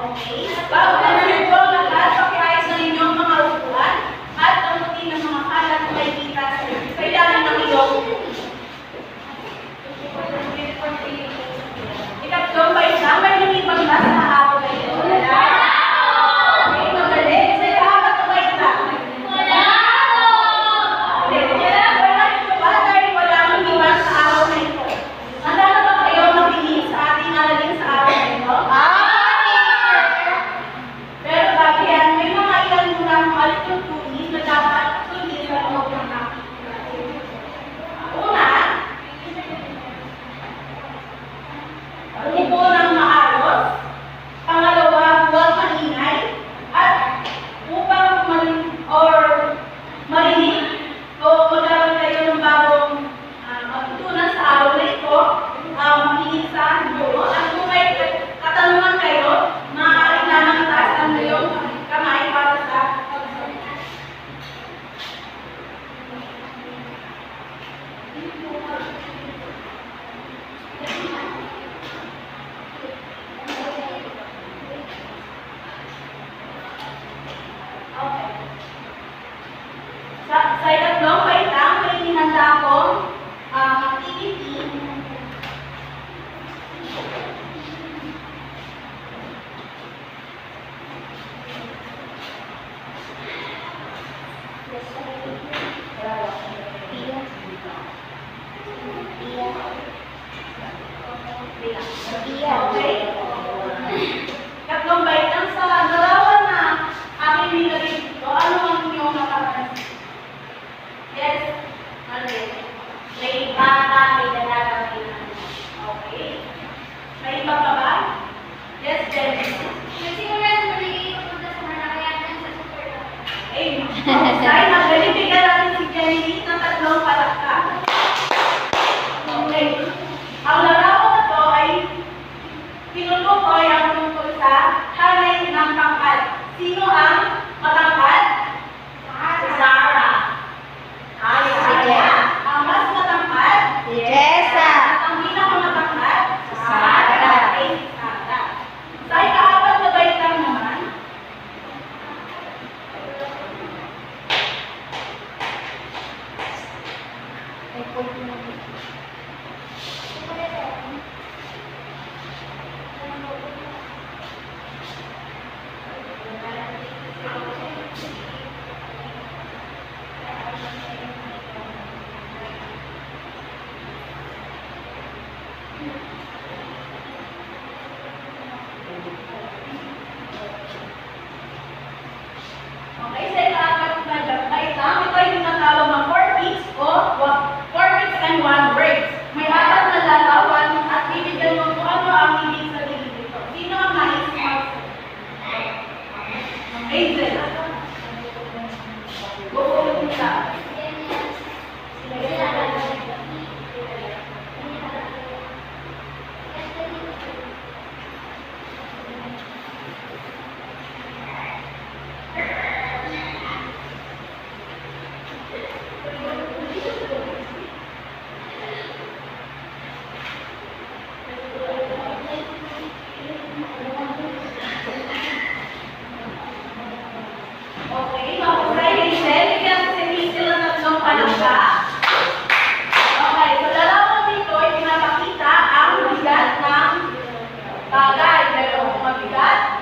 Okay. Bago 번 Come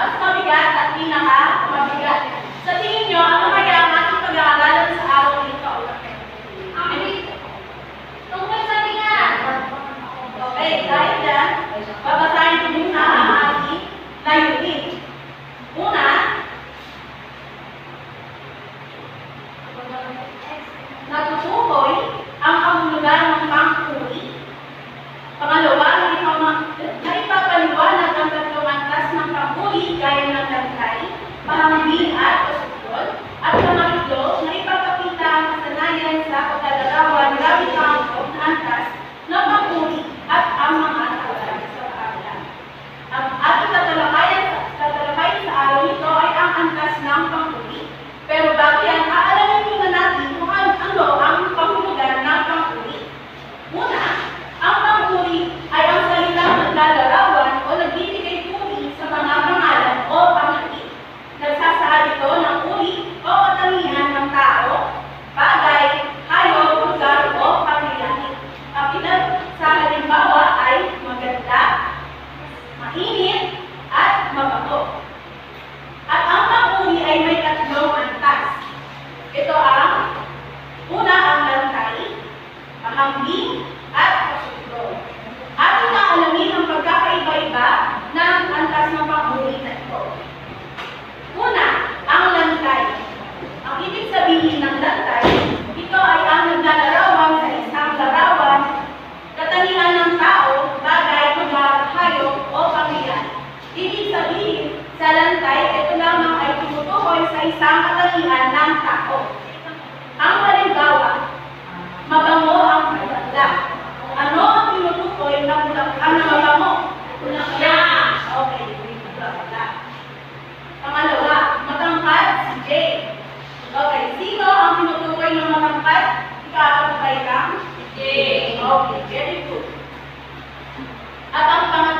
mas mabigat at pinaka mabigat. Sa tingin nyo, ano kaya ang ating pag-aaralan sa araw nito? Tungkol sa bigat. Okay, dahil yan, babasa kabutihan ng tao. Ang halimbawa, mabango ang bulaklak. Ano ang tinutukoy na bulaklak? Ano ah, mabango? Bulaklak. Okay, bulaklak. Pangalawa, matangkad si Jay. Okay, sino ang tinutukoy na matangkad? Ikaw ang kay Jay. Okay, very good. At ang pangatlo,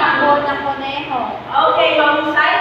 Takbo ng koneho. Okay, vamos a ir